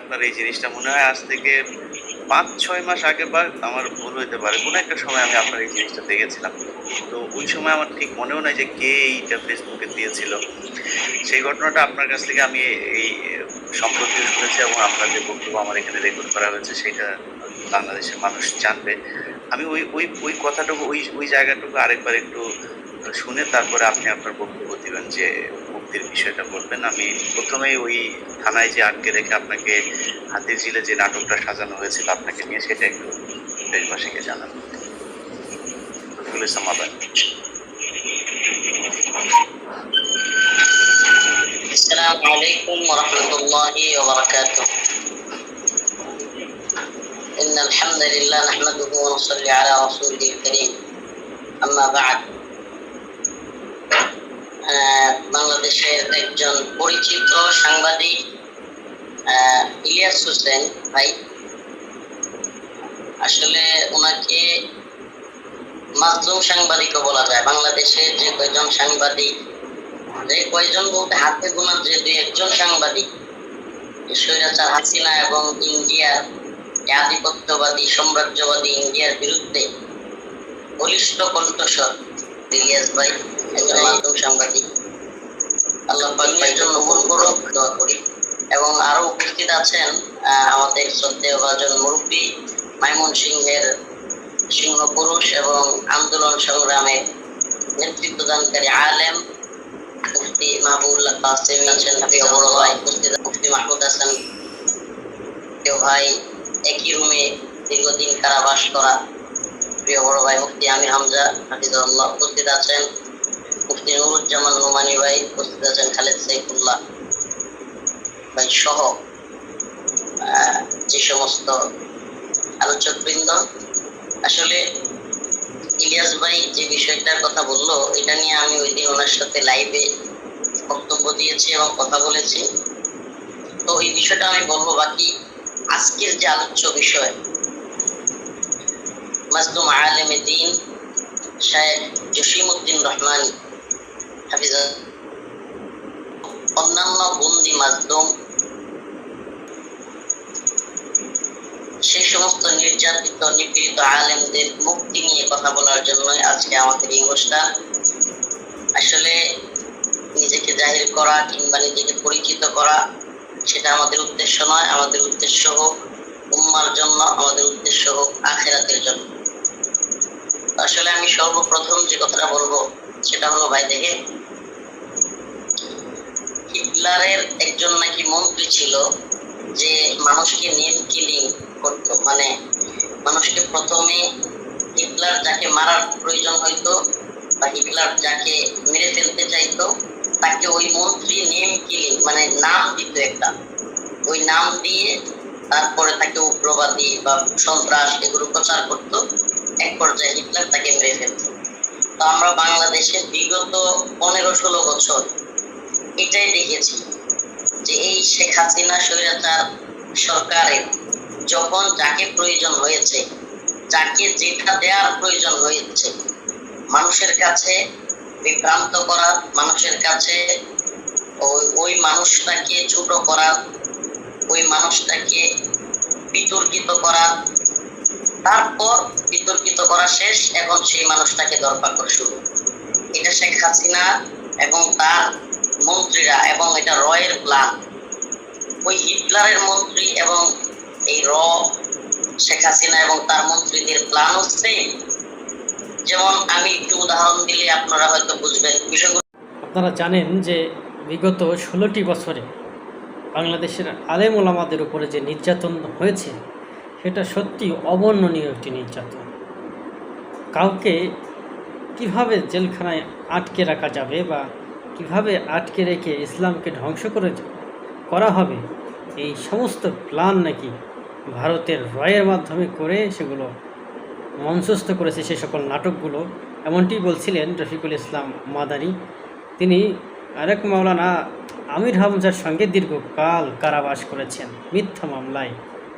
আপনার এই জিনিসটা মনে হয় আজ থেকে পাঁচ, ছয় মাস আগে বা আমার ভুল হইতে পারে। কোনো একটা সময় আমি আপনার এই জিনিসটা দেখেছিলাম। তো ওই সময় আমার ঠিক মনেও নাই যে কে এইটা ফেসবুকে দিয়েছিল। সেই ঘটনাটা আপনার কাছ থেকে আমি এই, সম্প্রতি শুনেছি এবং আপনার যে বক্তব্য আমার এখানে রেকর্ড করা হয়েছে, সেটা বাংলাদেশের মানুষ জানবে। আমি ওই ওই ওই কথাটুকু, ওই ওই জায়গাটুকু আরেকবার একটু শুনে তারপরে আপনি আপনার বক্তব্য দিবেন যে মুক্তির বিষয়টা বলবেন আমি প্রথমেই ওই থানায় যে আটকে রেখে আপনাকে হাতির ঝিলে যে নাটকটা সাজানো হয়েছিল আপনাকে নিয়ে সেটা একটু দেশবাসীকে জানান রফিকুল ইসলাম আদানি السلام عليكم ورحمة الله وبركاته إن الحمد لله نحمده ونصلي على رسوله الكريم أما بعد আহ, বাংলাদেশের একজন পরিচিত সাংবাদিক ইলিয়াস হোসেন ভাই। আসলে ওনাকে মাজলুম সাংবাদিকও বলা যায়। বাংলাদেশের যে কয়জন সাংবাদিক যে কয়জন বলতে হাতে গোনা যে দুই একজন সাংবাদিক স্বৈরাচার হাসিনা এবং ইন্ডিয়ার আধিপত্যবাদী সাম্রাজ্যবাদী ইন্ডিয়ার বিরুদ্ধে বলিষ্ঠ কণ্ঠস্বর ইলিয়াস ভাই একজন মাধ্যম সাংবাদিক। আল্লাহ পাক ভাইয়ের জন্য দোয়া করি। এবং আরও উপস্থিত আছেন আমাদের শ্রদ্ধেয় মুরব্বী মাইমন সিংহের সিংহ পুরুষ এবং আন্দোলন সংগ্রামে নেতৃত্বদানকারী আলেম মুফতি মাহবুবুল্লাহ আছেন ভাই মুফতি মাহমুদ হাসান ভাই, একই রুমে দীর্ঘদিন কারাবাস করা, প্রিয় বড় ভাই মুফতি আমির হামজা উপস্থিত আছেন। মুফতি নুরুজ্জামান নোমানি ভাই, উপস্থিত আছেন খালেদ সাইফুল্লাহ ভাই সহ যে সমস্ত আলোচক বৃন্দ আসলে ইলিয়াস ভাই যে বিষয়টার কথা বলল, এটা নিয়ে আমি ওই দিন ওনার সাথে লাইভে বক্তব্য দিয়েছি এবং কথা বলেছি। তো এই বিষয়টা আমি বলব বাকি আজকের যে আলোচ্য বিষয় মাজলুম আলেমে দিন, শায়েখ জসিমউদ্দিন রহমানি। হাফিজ অন্যান্য বন্দি মাজলুম সেই সমস্ত নির্যাতিত, নিপীড়িত আলেমদের মুক্তি নিয়ে কথা বলার জন্য আজকে আমাদের এই অনুষ্ঠান। আসলে নিজেকে জাহির করা কিংবা নিজেকে পরিচিত করা, সেটা আমাদের উদ্দেশ্য নয়, আমাদের উদ্দেশ্য হোক উম্মার জন্য, আমাদের উদ্দেশ্য হোক আখেরাতের জন্য। আসলে আমি সর্বপ্রথম যে কথাটা বলব সেটা হলো ভাই দেখে হিটলারের একজন নাকি মন্ত্রী ছিল যে মানুষকে নেম কিলিং করতো মানে মানুষকে প্রথমে হিটলার যাকে মারার প্রয়োজন হইতো বা হিটলার যাকে মেরে ফেলতে চাইতো, তাকে ওই মন্ত্রী নেম কিলিং মানে নাম দিত একটা। ওই নাম দিয়ে তারপরে তাকে উগ্রবাদী বা সন্ত্রাস এগুলো প্রচার করতো। এক পর্যায়ে হিটলার তাকে মেরে ফেলতো। আমরা বাংলাদেশে বিগত পনেরো ষোলো বছর এটাই দেখেছি যে এই শেখ হাসিনা স্বৈরাচার সরকারের যখন যাকে প্রয়োজন হয়েছে, যাকে যেটা দেওয়ার প্রয়োজন হয়েছে, মানুষের কাছে বিভ্রান্ত করা, মানুষের কাছে ওই ওই মানুষটাকে ছোট করা, ওই মানুষটাকে বিতর্কিত করা তারপর বিতর্কিত করা শেষ এখন সেই মানুষটাকে দরপাকড় শুরু। এটা শেখ হাসিনা এবং তার মন্ত্রীরা এবং এটা রয়ের প্ল্যান। ওই হিটলারের মন্ত্রী এবং এই র, শেখ হাসিনা এবং তার মন্ত্রীদের প্ল্যান হচ্ছে, যেমন আমি একটু উদাহরণ দিলে আপনারা হয়তো বুঝবেন বিষয়গুলো। আপনারা জানেন যে বিগত ষোলোটি বছরে বাংলাদেশের আলেম ওলামাদের উপরে যে নির্যাতন হয়েছে সেটা সত্যি অবর্ণনীয় একটি নির্যাতন। কাউকে কীভাবে জেলখানায় আটকে রাখা যাবে বা কীভাবে আটকে রেখে ইসলামকে ধ্বংস করে করা হবে, এই সমস্ত প্ল্যান নাকি ভারতের রয়ের মাধ্যমে করে সেগুলো মঞ্চস্থ করেছে সে সকল নাটকগুলো? এমনটি বলছিলেন রফিকুল ইসলাম মাদানি। তিনি আরেক মাওলানা আমির হামজার সঙ্গে দীর্ঘকাল কারাবাস করেছেন মিথ্যা মামলায়।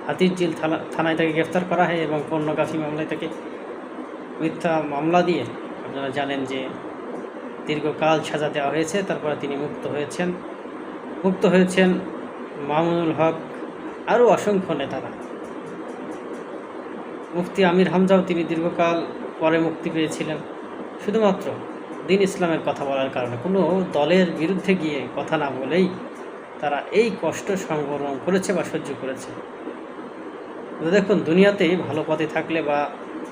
হাতিরঝিল থানা থানায় তাকে গ্রেফতার করা হয় এবং পর্নোগ্রাফি মামলায় তাকে মিথ্যা মামলা দিয়ে আপনারা জানেন যে দীর্ঘকাল সাজা দেওয়া হয়েছে, তারপরে তিনি মুক্ত হয়েছেন। মুক্ত হয়েছেন মামুনুল হক, আরও অসংখ্য নেতারা। মুফতি আমির হামজাও তিনি দীর্ঘকাল পরে মুক্তি পেয়েছিলেন। শুধুমাত্র দিন ইসলামের কথা বলার কারণে। কোনো দলের বিরুদ্ধে গিয়ে কথা না বলেই তারা এই কষ্ট সংবরণ করেছে বা সহ্য করেছে। দেখুন দুনিয়াতে ভালো পথে থাকলে বা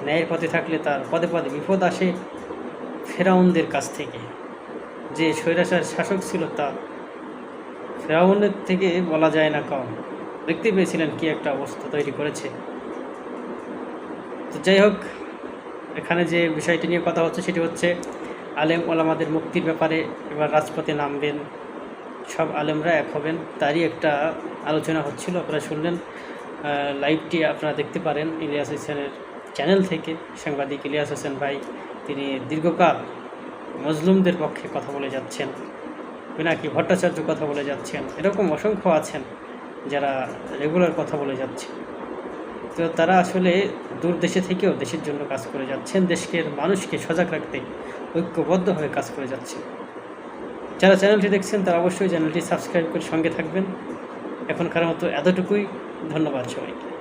ন্যায়ের পথে থাকলে তার পদে পদে বিপদ আসে ফেরাউনদের কাছ থেকে। যে স্বৈরাচার শাসক ছিল তা ফেরাউনের থেকে বলা যায় না কম। দেখতে পেয়েছিলেন কি একটা অবস্থা তৈরি করেছে। তো যাই হোক, এখানে যে বিষয়টি নিয়ে কথা হচ্ছে সেটি হচ্ছে, আলেম ওলামাদের মুক্তির ব্যাপারে এবার রাজপথে নামবেন। সব আলেমরা এক হবেন, তারই একটা আলোচনা হচ্ছিল, আপনারা শুনলেন। লাইভটি আপনারা দেখতে পারেন ইলিয়াস হোসেনের চ্যানেল থেকে। সাংবাদিক ইলিয়াস হোসেন ভাই, তিনি দীর্ঘকাল মজলুমদের পক্ষে কথা বলে যাচ্ছেন, পিনাকি ভট্টাচার্য কথা বলে যাচ্ছেন, এরকম অসংখ্য আছেন যারা রেগুলার কথা বলে যাচ্ছে তো তারা আসলে দূর দেশে থেকেও দেশের জন্য কাজ করে যাচ্ছেন, দেশকে, মানুষকে সজাগ রাখতে ঐক্যবদ্ধ হয়ে কাজ করে যাচ্ছে যারা চ্যানেলটি দেখছেন তারা অবশ্যই চ্যানেলটি সাবস্ক্রাইব করে সঙ্গে থাকবেন। এখনকার মতো এতটুকুই। ধন্যবাদ সবাইকে।